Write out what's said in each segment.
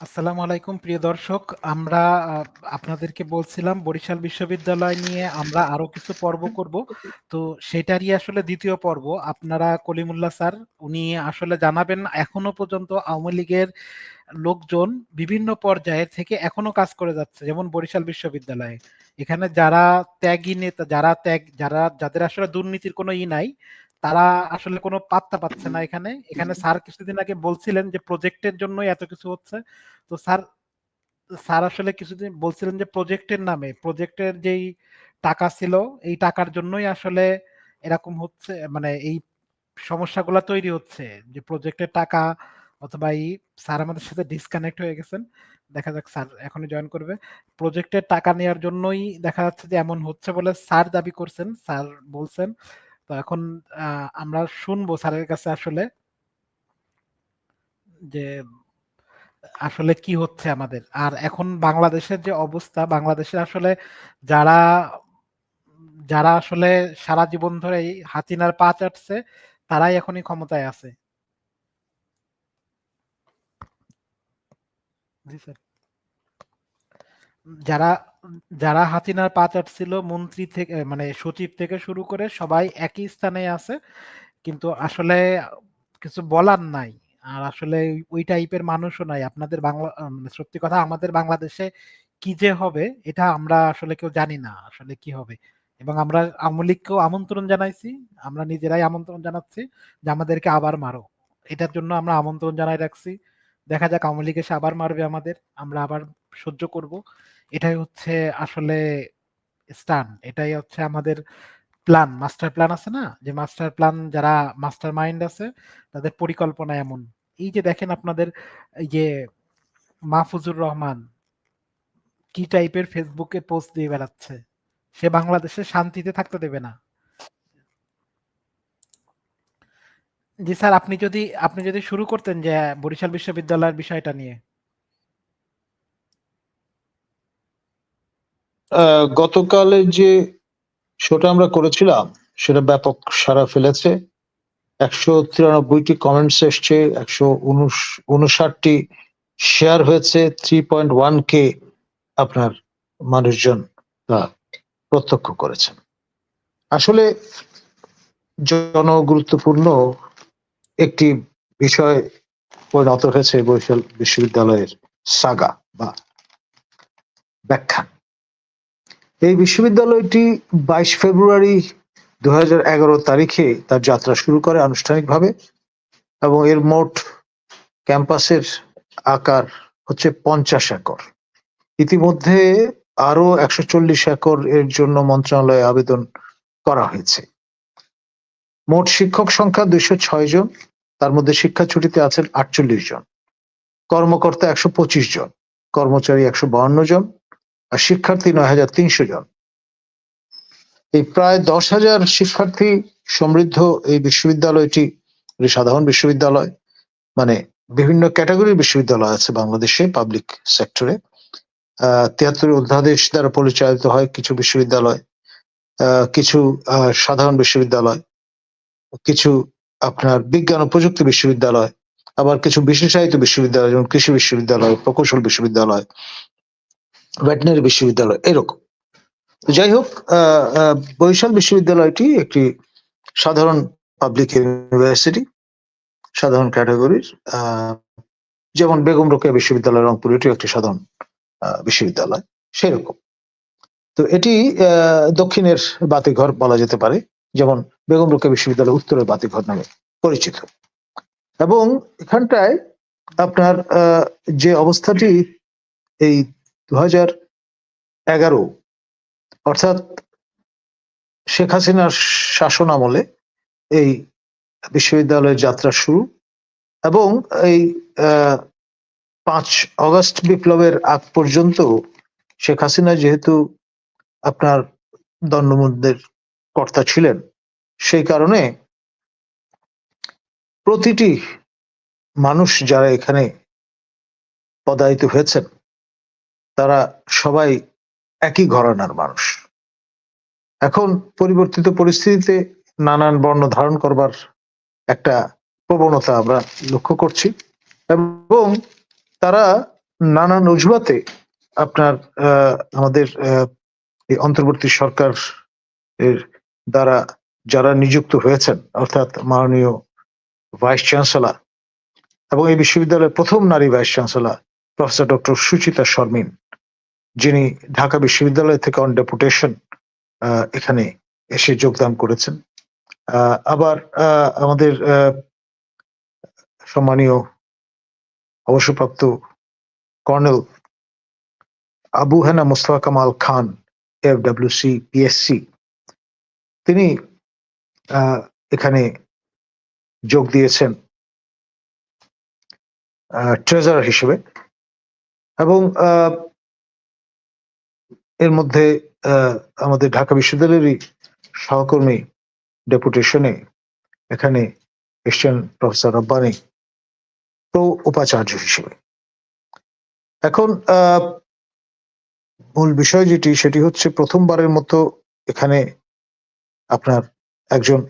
আসসালামু আলাইকুম প্রিয় দর্শক। আমরা আপনাদেরকে বলছিলাম বরিশাল বিশ্ববিদ্যালয় নিয়ে আমরা আরও কিছু পর্ব করব। তো সেটারই আসলে দ্বিতীয় পর্ব। আপনারা কলিমুল্লাহ স্যার উনি আসলে জানাবেন এখনও পর্যন্ত আওয়ামী লীগের লোকজন বিভিন্ন পর্যায়ে থেকে এখনও কাজ করে যাচ্ছে। যেমন বরিশাল বিশ্ববিদ্যালয়ে। এখানে যারা ত্যাগী নেতা, যারা ত্যাগ যারা যাদের আসলে দুর্নীতির কোনো ই নাই, তারা আসলে কোনো পাত্তা পাচ্ছে না এখানে। এখানে স্যার কিছুদিন আগে বলছিলেন যে প্রজেক্টের জন্যই এত কিছু হচ্ছে। তো স্যার স্যার আসলে কিছুদিন বলছিলেন যে প্রজেক্টের নামে, প্রজেক্টের যেই টাকা ছিল, এই টাকার জন্যই আসলে এরকম হচ্ছে মানে এই সমস্যাগুলো তৈরি হচ্ছে। যে প্রজেক্টের টাকা অথবা এই স্যার আমাদের সাথে ডিসকানেক্ট হয়ে গেছেন। দেখা যাক স্যার এখনই জয়েন করবে। প্রজেক্টের টাকা নেওয়ার জন্যই দেখা যাচ্ছে যে এমন হচ্ছে বলে স্যার দাবি করছেন, স্যার বলছেন। তো এখন আমরা শুনব স্যারের কাছে আসলে যে আসলে কি হচ্ছে আমাদের। আর এখন বাংলাদেশের যে অবস্থা, বাংলাদেশে আসলে যারা যারা আসলে সারা জীবন ধরে এই হাসিনার পা চাটছে, তারাই এখনই ক্ষমতায় আছে। জি স্যার। যারা যারা হাসিনার পা চাটছিল মন্ত্রী থেকে মানে সচিব থেকে শুরু করে সবাই একই স্থানে আছে। কিন্তু আসলে কিছু বলার নাই। আর আসলে ওই টাইপের মানুষও নাই। আপনাদের বাংলা মানে সত্যি কথা, আমাদের বাংলাদেশে কি যে হবে, এটা আমরা আসলে কেউ জানি না। আসলে কি হবে। এবং আমরা আওয়ামী লীগকেও আমন্ত্রণ জানাইছি। আমরা নিজেরাই আমন্ত্রণ জানাচ্ছি যে আমাদেরকে আবার মারো। এটার জন্য আমরা আমন্ত্রণ জানাই রাখছি। দেখা যাক, আওয়ামী লীগ এসে আবার মারবে আমাদের। আমরা আবার সহ্য করব। এটাই হচ্ছে আসলে স্টান। এটাই হচ্ছে আমাদের প্ল্যান, মাস্টার প্ল্যান আছে না? যে মাস্টার প্ল্যান যারা মাস্টার মাইন্ড আছে তাদের পরিকল্পনা এমন। এই যে দেখেন আপনাদের যে মাহফুজুর রহমান কি টাইপের ফেসবুকে পোস্ট দিয়ে বেড়াচ্ছে। সে বাংলাদেশে শান্তিতে থাকতে দেবে না। জি স্যার আপনি যদি আপনি যদি শুরু করতেন যে বরিশাল বিশ্ববিদ্যালয়ের বিষয়টা নিয়ে। গতকালের যে শোটা আমরা করেছিলাম সেটা ব্যাপক সাড়া ফেলেছে। একশো তিরানব্বইটি কমেন্টস এসছে, ১৫৯ উনষাটটি শেয়ার হয়েছে, 3.1 কে আপনার মানুষজন প্রত্যক্ষ করেছেন। আসলে জনগুরুত্বপূর্ণ একটি বিষয় পরিণত হয়েছে বরিশাল বিশ্ববিদ্যালয়ের সাগা বা ব্যাখ্যা। এই বিশ্ববিদ্যালয়টি ২২ ফেব্রুয়ারি ২০১১ তারিখে তার যাত্রা শুরু করে আনুষ্ঠানিকভাবে এবং এর মোট ক্যাম্পাসের আকার হচ্ছে ৫০ একর। ইতিমধ্যে আরও ১৪০ একর এর জন্য মন্ত্রণালয়ে আবেদন করা হয়েছে। মোট শিক্ষক সংখ্যা ২০৬ জন, তার মধ্যে শিক্ষা ছুটিতে আছেন ৪৮ জন। কর্মকর্তা ১২৫ জন, কর্মচারী ১৫২ জন, আর শিক্ষার্থী ৯৩০০ জন। এই প্রায় ১০,০০০ শিক্ষার্থী সমৃদ্ধ এই বিশ্ববিদ্যালয়টি সাধারণ বিশ্ববিদ্যালয় মানে বিভিন্ন ক্যাটাগরির বিশ্ববিদ্যালয় আছে বাংলাদেশে পাবলিক সেক্টরে। ৭৩ অধ্যাদেশ দ্বারা পরিচালিত হয় কিছু বিশ্ববিদ্যালয়। কিছু সাধারণ বিশ্ববিদ্যালয়, কিছু আপনার বিজ্ঞান ও প্রযুক্তি বিশ্ববিদ্যালয়, আবার কিছু বিশেষায়িত বিশ্ববিদ্যালয় যেমন কৃষি বিশ্ববিদ্যালয়, প্রকৌশল বিশ্ববিদ্যালয়, ভেটেনারি বিশ্ববিদ্যালয় এরকম। যাই হোক বরিশাল বিশ্ববিদ্যালয়টি একটি সাধারণ পাবলিক ইউনিভার্সিটি, সাধারণ ক্যাটাগরির যেমন বেগম রোকেয়া বিশ্ববিদ্যালয় রংপুর এটিও একটি সাধারণ বিশ্ববিদ্যালয় সেরকম। তো এটি দক্ষিণের বাতিঘর বলা যেতে পারে। যেমন বেগম রোকেয়া বিশ্ববিদ্যালয় উত্তরের বাতিঘর নামে পরিচিত। এবং এখানটায় আপনার যে অবস্থাটি এই ২০১১ অর্থাৎ শেখ হাসিনার শাসন আমলে এই বিশ্ববিদ্যালয়ের যাত্রা শুরু এবং এই ৫ অগাস্ট বিপ্লবের আগ পর্যন্ত শেখ হাসিনা যেহেতু আপনার দণ্ডমুক্তের কর্তা ছিলেন, সেই কারণে প্রতিটি মানুষ যারা এখানে পদায়িত হয়েছেন, তারা সবাই একই ঘরানার মানুষ। এখন পরিবর্তিত পরিস্থিতিতে নানান বর্ণ ধারণ করবার একটা প্রবণতা আমরা লক্ষ্য করছি এবং তারা নানান অজুহাতে আপনার আমাদের এই অন্তর্বর্তী সরকার এর দ্বারা যারা নিযুক্ত হয়েছেন, অর্থাৎ মাননীয় ভাইস চ্যান্সেলর এবং এই বিশ্ববিদ্যালয়ের প্রথম নারী vice chancellor professor doctor Suchita Sharmin যিনি ঢাকা বিশ্ববিদ্যালয় থেকে অন ডেপুটেশন এখানে এসে যোগদান করেছেন। আবার আমাদের সম্মানীয় অবসরপ্রাপ্ত colonel Abu Hena Mustafa Kamal Khan F C PSC তিনি এখানে যোগ দিয়েছেন ট্রেজারার হিসেবে। এবং এর মধ্যে আমাদের ঢাকা বিশ্ববিদ্যালয়েরই সহকর্মী ডেপুটেশনে এখানে এসছেন প্রফেসর রব্বানি, তো উপাচার্য হিসেবে। এখন মূল বিষয় যেটি, সেটি হচ্ছে প্রথমবারের মতো এখানে আপনার একজন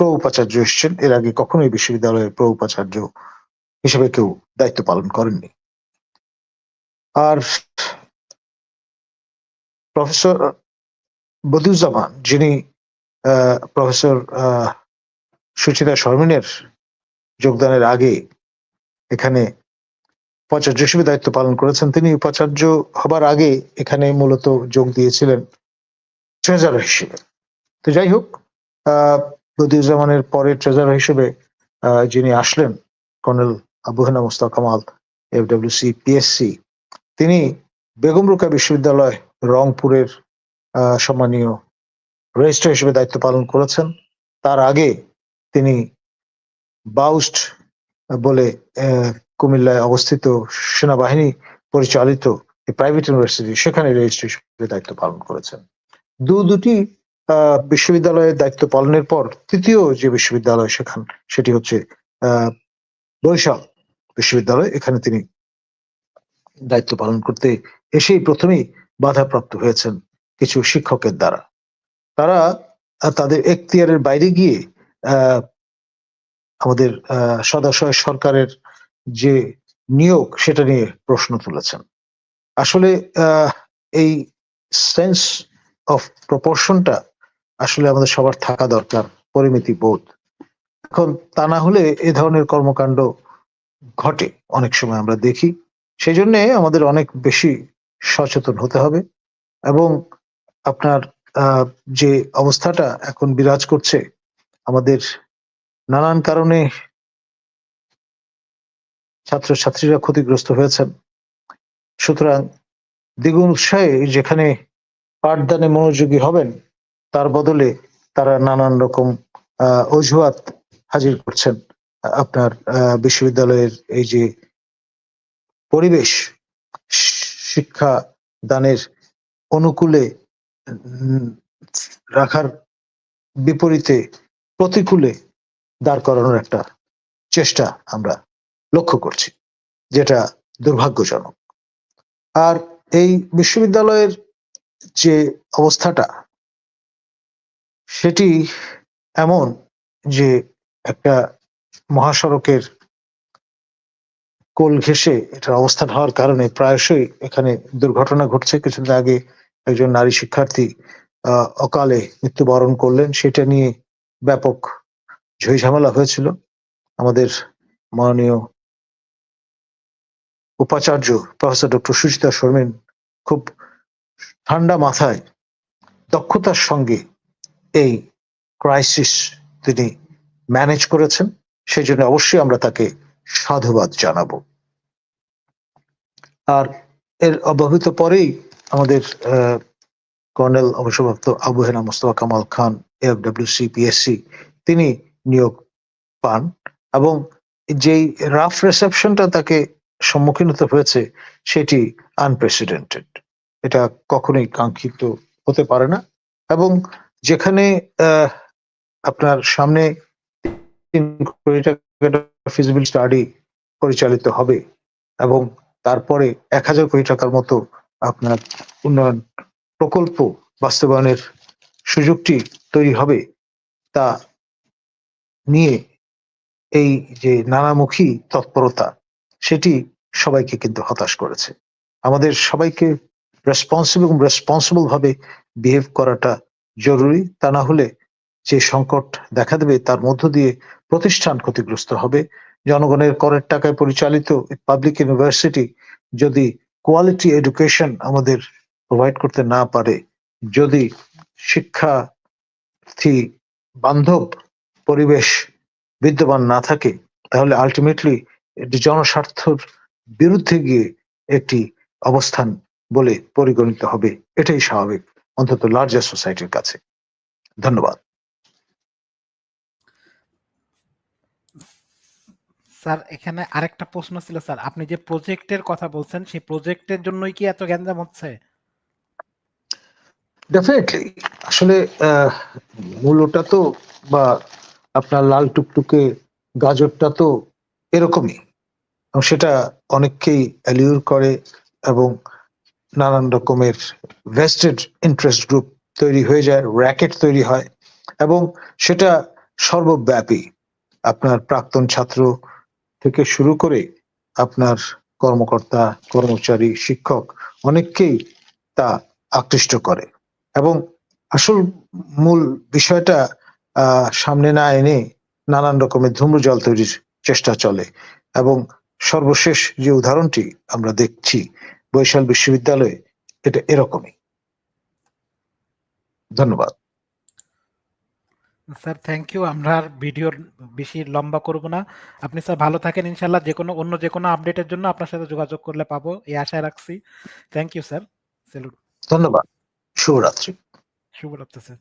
প্র উপাচার্য এসছেন। এর আগে কখনোই বিশ্ববিদ্যালয়ের প্র উপাচার্য হিসেবে কেউ দায়িত্ব পালন করেননি। আর প্রফেসর বদিউজ্জামান যিনি আহ, প্রফেসর সুচিতা শর্মিনের যোগদানের আগে এখানে উপাচার্য হিসেবে দায়িত্ব পালন করেছেন তিনি উপাচার্য হবার আগে এখানে মূলত যোগ দিয়েছিলেন ট্রেজারার হিসেবে। তো যাই হোক বদিউজ্জামানের পরে ট্রেজারার হিসেবে আহ, যিনি আসলেন colonel Abu Hena Mushtaq Kamal F C PSC তিনি বেগম রোকা বিশ্ববিদ্যালয় রংপুরের সম্মানীয় রেজিস্ট্রার হিসেবে দায়িত্ব পালন করেছেন। তার আগে তিনি বাউস্ট বলে কুমিল্লায় অবস্থিত সেনাবাহিনী পরিচালিত প্রাইভেট ইউনিভার্সিটি, সেখানে রেজিস্ট্রি হিসেবে দায়িত্ব পালন করেছেন। দু দুটি বিশ্ববিদ্যালয়ের দায়িত্ব পালনের পর তৃতীয় যে বিশ্ববিদ্যালয় সেখান, সেটি হচ্ছে বরিশাল বিশ্ববিদ্যালয়। এখানে তিনি দায়িত্ব পালন করতে এসেই প্রথমেই বাধাপ্রাপ্ত হয়েছেন কিছু শিক্ষকের দ্বারা। তারা তাদের এখতিয়ারের বাইরে গিয়ে আমাদের সদাশয় সরকারের যে নিয়োগ, সেটা নিয়ে প্রশ্ন তুলেছেন। আসলে এই সেন্স অফ প্রপোর্শনটা আসলে আমাদের সবার থাকা দরকার, পরিমিতি বোধ। এখন তা না হলে এ ধরনের কর্মকাণ্ড ঘটে অনেক সময় আমরা দেখি। সেই জন্য আমাদের অনেক বেশি সচেতন হতে হবে এবং আপনার যে অবস্থাটা এখন বিরাজ করছে, আমাদের নানান কারণে ছাত্রছাত্রীরা ক্ষতিগ্রস্ত হয়েছেন। সুতরাং দ্বিগুণ উৎসাহে যেখানে পাঠদানে মনোযোগী হবেন, তার বদলে তারা নানান রকম অজুহাত হাজির করছেন। আপনার বিশ্ববিদ্যালয়ের এই যে পরিবেশ শিক্ষা দানের অনুকূলে রাখার বিপরীতে প্রতিকূলে দাঁড় করানোর একটা চেষ্টা আমরা লক্ষ্য করছি, যেটা দুর্ভাগ্যজনক। আর এই বিশ্ববিদ্যালয়ের যে অবস্থাটা, সেটি এমন যে একটা মহাসড়কের কোল ঘেঁষে এটার অবস্থান হওয়ার কারণে প্রায়শই এখানে দুর্ঘটনা ঘটছে। কিছুদিন আগে একজন নারী শিক্ষার্থী অকালে মৃত্যুবরণ করলেন। সেটা নিয়ে ব্যাপক ঝামেলা হয়েছিল। আমাদের মাননীয় উপাচার্য প্রফেসর ডক্টর সুচিতা শর্মিন খুব ঠান্ডা মাথায় দক্ষতার সঙ্গে এই ক্রাইসিস তিনি ম্যানেজ করেছেন। সেই জন্য অবশ্যই আমরা তাকে সাধুবাদ জানাব। আর এর অব্যবহিত পরেই আমাদের কর্নেল অবসরপ্রাপ্ত Abu Hena Mostafa Kamal Khan F C PSC তিনি নিয়োগ পান এবং যেই রাফ রিসেপশনটা তাকে সম্মুখীন হতে হয়েছে সেটি আনপ্রেসিডেন্টেড। এটা কখনোই কাঙ্ক্ষিত হতে পারে না এবং যেখানে আপনার সামনে তিন কোটি টাকার ফিজিবিল স্টাডি পরিচালিত হবে এবং তারপরে এক হাজার কোটি টাকার মতো আপনার উন্নয়ন প্রকল্প বাস্তবায়নের সুযোগটি তৈরি হবে তা নিয়ে এই যে নানামুখী তৎপরতা, সেটি সবাইকে কিন্তু হতাশ করেছে। আমাদের সবাইকে রেসপন্সিবল এবং রেসপন্সিবল ভাবে বিহেভ করাটা জরুরি। তা না হলে যে সংকট দেখা দেবে তার মধ্য দিয়ে প্রতিষ্ঠান ক্ষতিগ্রস্ত হবে। জনগণের করের টাকায় পরিচালিত পাবলিক ইউনিভার্সিটি যদি কোয়ালিটি এডুকেশন আমাদের প্রোভাইড করতে না পারে, যদি শিক্ষার্থী বান্ধব পরিবেশ বিদ্যমান না থাকে, তাহলে আলটিমেটলি এটি জনস্বার্থর বিরুদ্ধে গিয়ে একটি অবস্থান বলে পরিগণিত হবে। এটাই স্বাভাবিক, অন্তত লার্জার সোসাইটির কাছে। ধন্যবাদ। স্যার, এখানে আরেকটা প্রশ্ন ছিল, স্যার। আপনি যে প্রজেক্টের কথা বলছেন, সেই প্রজেক্টের জন্যই কি এত গ্যাঞ্জাম হচ্ছে? ডেফিনেটলি আসলে মূলটা তো বা আপনার লাল টুকটুকে গাজরটা তো এরকমই। এবং সেটা অনেককেই অ্যালিউর করে এবং নানান রকমের ভেস্টেড ইন্টারেস্ট গ্রুপ তৈরি হয়ে যায় র্যাকেট তৈরি হয় এবং সেটা সর্বব্যাপী। আপনার প্রাক্তন ছাত্র থেকে শুরু করে আপনার কর্মকর্তা, কর্মচারী, শিক্ষক অনেককেই তা আকৃষ্ট করে এবং আসল মূল বিষয়টা সামনে না এনে নানান রকমের ধূম্রজল তৈরির চেষ্টা চলে এবং সর্বশেষ যে উদাহরণটি আমরা দেখছি বৈশাল বিশ্ববিদ্যালয়ে এটা এরকমই। ধন্যবাদ। স্যার থ্যাংক ইউ আমরা আর ভিডিওর বেশি লম্বা করব না। আপনি স্যার ভালো থাকেন ইনশাল্লাহ যে কোনো অন্য যে কোনো আপডেটের জন্য আপনার সাথে যোগাযোগ করলে পাবো এই আশায় রাখছি। থ্যাংক ইউ স্যার সেলুট ধন্যবাদ। শুভরাত্রি। শুভরাত্রি স্যার